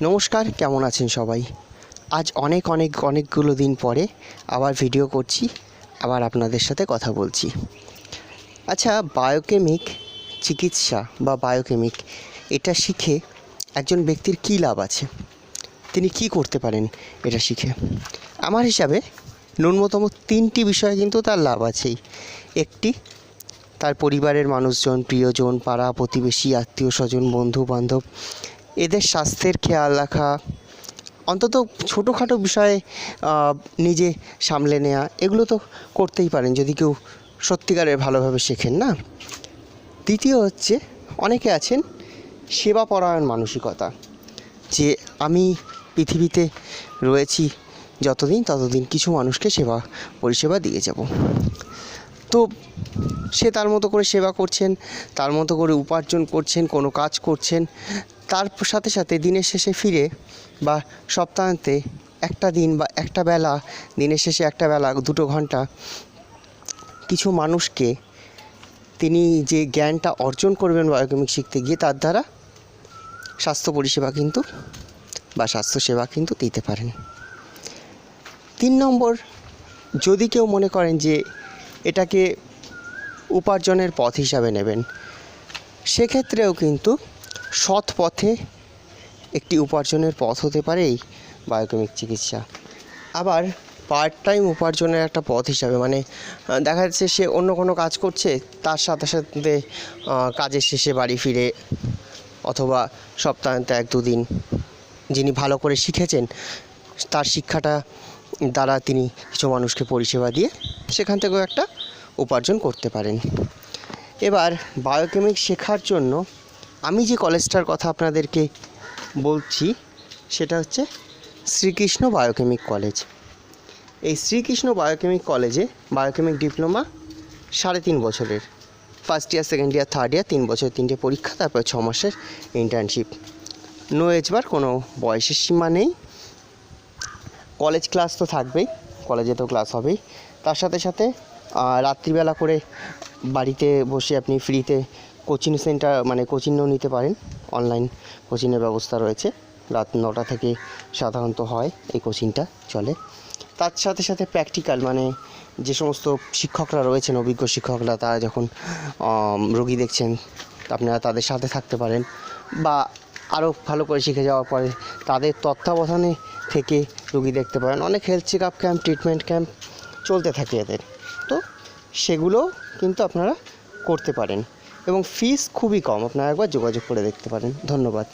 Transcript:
নমস্কার, কেমন আছেন সবাই? আজ অনেক অনেক, অনেকগুলো দিন পরে আবার ভিডিও করছি, আবার আপনাদের সাথে কথা বলছি। আচ্ছা বায়োকেমিক চিকিৎসা বা বায়োকেমিক এটা শিখে একজন ব্যক্তির কী লাভ আছে? তিনি কি করতে পারেন এটা শিখে? আমার হিসাবে ন্যূনতম তিনটি বিষয়ে কিন্তু তার লাভ আছেই। একটি, তার পরিবারের মানুষজন, প্রিয়জন, পাড়া, প্রতিবেশী আত্মীয় স্বজন বন্ধু বান্ধব এদের স্বাস্থ্যের খেয়াল রাখা, অন্তত ছোটোখাটো বিষয়ে নিজে সামলে নেওয়া এগুলো তো করতেই পারেন যদি কেউ সত্যিকারের ভালোভাবে শেখেন, না? দ্বিতীয় হচ্ছে, অনেকে আছেন সেবা পরায়ণ মানসিকতা, যে আমি পৃথিবীতে রয়েছি যতদিন, ততদিন কিছু মানুষকে সেবা পরিষেবা দিয়ে যাব। তো সে তার মতো করে সেবা করছেন, তার মতো করে উপার্জন করছেন, কোনো কাজ করছেন তার সাথে সাথে দিনের শেষে ফিরে বা সপ্তাহান্তে একটা দিন বা একটা বেলা, দিনের শেষে একটা বেলা, দুটো ঘণ্টা, কিছু মানুষকে তিনি যে জ্ঞানটা অর্জন করবেন বায়োকেমিক শিখতে গিয়ে তার দ্বারা স্বাস্থ্য পরিষেবা কিন্তু বা স্বাস্থ্যসেবা কিন্তু দিতে পারেন। তিন নম্বর, যদি কেউ মনে করেন যে এটাকে উপার্জনের পথ হিসাবে নেবেন, সেক্ষেত্রেও কিন্তু সৎ পথে একটি উপার্জনের পথ হতে পারে এই বায়োকেমিক চিকিৎসা। আবার পার্ট টাইম উপার্জনের একটা পথ হিসাবে মানে দেখা যাচ্ছে সে অন্য কোনো কাজ করছে, তার সাথে সাথে কাজের শেষে বাড়ি ফিরে অথবা সপ্তাহান্তে এক দুদিন যিনি ভালো করে শিখেছেন, তার শিক্ষাটা দ্বারা তিনি কিছু মানুষকে পরিষেবা দিয়ে সেখান থেকেও একটা উপার্জন করতে পারেন। এবার বায়োকেমিক শেখার জন্য আমি যে কলেজটার কথা আপনাদেরকে বলছি, সেটা হচ্ছে শ্রীকৃষ্ণ বায়োকেমিক কলেজ। এই শ্রীকৃষ্ণ বায়োকেমিক কলেজে বায়োকেমিক ডিপ্লোমা সাড়ে তিন বছরের। First year second year third year তিন বছর তিনটে পরীক্ষা, তারপর ছ মাসের ইন্টার্নশিপ নো এজ বার, কোনো বয়সের সীমা নেই। কলেজ ক্লাস তো থাকবেই, কলেজে তো ক্লাস হবেই। তার সাথে সাথে রাত্রিবেলা করে বাড়িতে বসে আপনি ফ্রিতে কোচিং সেন্টার মানে কোচিংও নিতে পারেন। অনলাইন কোচিংয়ের ব্যবস্থা রয়েছে। রাত নটা থেকে সাধারণত হয় এই কোচিংটা চলে। তার সাথে সাথে প্র্যাকটিক্যাল মানে যে সমস্ত শিক্ষকরা রয়েছেন, অভিজ্ঞ শিক্ষকরা, তারা যখন রোগী দেখছেন, আপনারা তাদের সাথে থাকতে পারেন বা আরও ভালো করে শিখে যাওয়ার পরে তাদের তত্ত্বাবধানে থেকে রুগী দেখতে পারেন। অনেক health check up camp treatment camp চলতে থাকে এদের। তো সেগুলো কিন্তু আপনারা করতে পারেন। এবং ফিস খুবই কম। আপনারা একবার যোগাযোগ করে দেখতে পারেন। ধন্যবাদ।